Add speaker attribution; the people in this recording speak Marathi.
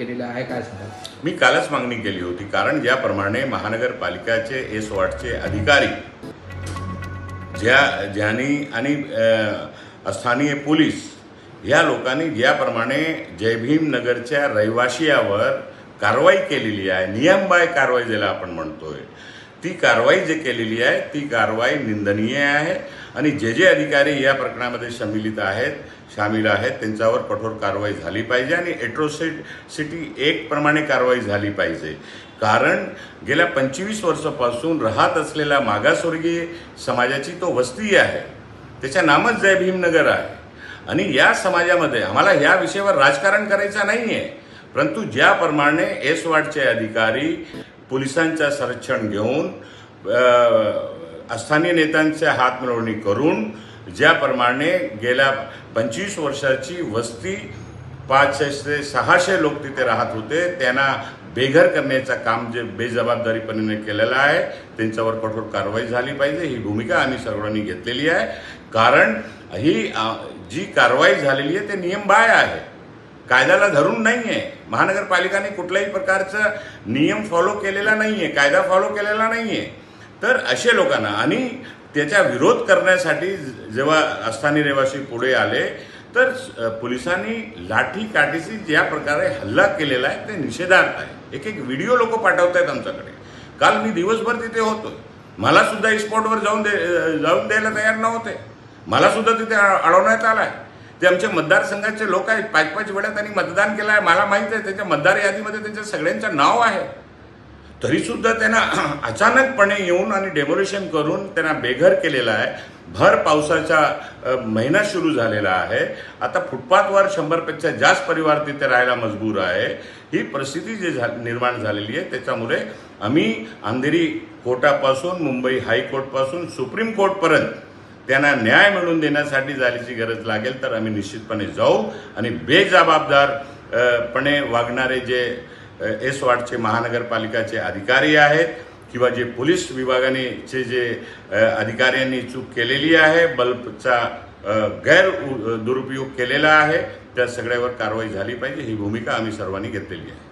Speaker 1: केलेली आहे काय सांगा
Speaker 2: मी कालच मागणी केली होती कारण ज्याप्रमाणे महानगरपालिकाचे एस वॉर्डचे अधिकारी ज्या ज्यांनी आणि अ, स्थानीय पोलीस या लोकांनी ज्याप्रमाणे जयभीम नगरच्या रहिवाशियावर कारवाई केलेली आहे नियमबाय कारवाई ज्याला आपण म्हणतोय ती कारवाई जे केलेली आहे ती कारवाई निंदनीय आहे. आणि जे जे अधिकारी या प्रकरणामध्ये संमिलित आहेत सामील आहेत त्यांच्यावर कठोर कारवाई झाली पाहिजे आणि एट्रोसिटी एक प्रमाणे कारवाई झाली पाहिजे. कारण गेल्या पंचवीस वर्षापासून राहत असलेल्या मागासवर्गीय समाजाची तो वस्ती आहे. त्याच्या नामच जय भीमनगर आहे. आणि या समाजामध्ये आम्हाला या विषयावर राजकारण करायचं नाही आहे परंतु ज्याप्रमाणे एस वार्डचे अधिकारी पोलिसांचं संरक्षण घेऊन स्थानीय नेत्यांचे नेत्यांच्या हात मिळवणी करून ज्याप्रमाणे गेल्या पंचवीस वर्षाची वस्ती पाचशे सहाशे लोक तिथे राहत होते त्यांना बेघर करण्याचं काम जे बेजबाबदारीपणे केलेलं आहे त्यांच्यावर कठोर कारवाई झाली पाहिजे ही भूमिका आम्ही सर्वांनी घेतलेली आहे. कारण ही जी कारवाई झालेली आहे ते नियमबाह्य आहे. कायद्याला धरून नाही आहे महानगरपालिकाने कुठल्याही प्रकारचा नियम फॉलो केलेला नाही आहे कायदा फॉलो केलेला नाही आहे तर असे लोकांना आणि त्याचा विरोध करण्यासाठी जेव्हा अस्थानी रहिवासी पुढे आले तर पोलिसांनी लाठी काठीशी ज्या प्रकारे हल्ला केलेला आहे ते निषेधार्थ आहे. एक एक व्हिडिओ लोक पाठवत आहेत आमच्याकडे. काल मी दिवसभर तिथे होतो मला सुद्धा स्पॉटवर जाऊन दे जाऊन द्यायला तयार नव्हते. मला सुद्धा तिथे अडवण्यात आला आहे ते आमच्या मतदारसंघाचे लोक आहेत पाच पाच वेळा त्यांनी मतदान केलं आहे मला माहीत आहे त्याच्या मतदार यादीमध्ये त्यांच्या सगळ्यांचं नाव आहे. तरीसुद्धा त्यांना अचानकपणे येऊन आणि डेमोलेशन करून त्यांना बेघर केलेलं आहे. भर पावसाचा महिना सुरू झालेला आहे. आता फुटपाथवर शंभरपेक्षा जास्त परिवार तिथे राहायला मजबूर आहे. ही परिस्थिती जी झा निर्माण झालेली आहे त्याच्यामुळे आम्ही अंधेरी कोर्टापासून मुंबई हायकोर्टपासून सुप्रीम कोर्टपर्यंत त्यांना न्याय मिळवून देण्यासाठी झाल्याची गरज लागेल तर आम्ही निश्चितपणे जाऊ आणि बेजबाबदारपणे वागणारे जे एस वार्डचे महानगरपालिकाचे अधिकारी आहेत किंवा जे पोलीस विभागाने चे जे अधिकाऱ्यांनी चूक केलेली आहे बल्बचा गैर उ- दुरुपयोग केलेला आहे त्या सगळ्यावर कारवाई झाली पाहिजे ही भूमिका आम्ही सर्वांनी घेतलेली आहे.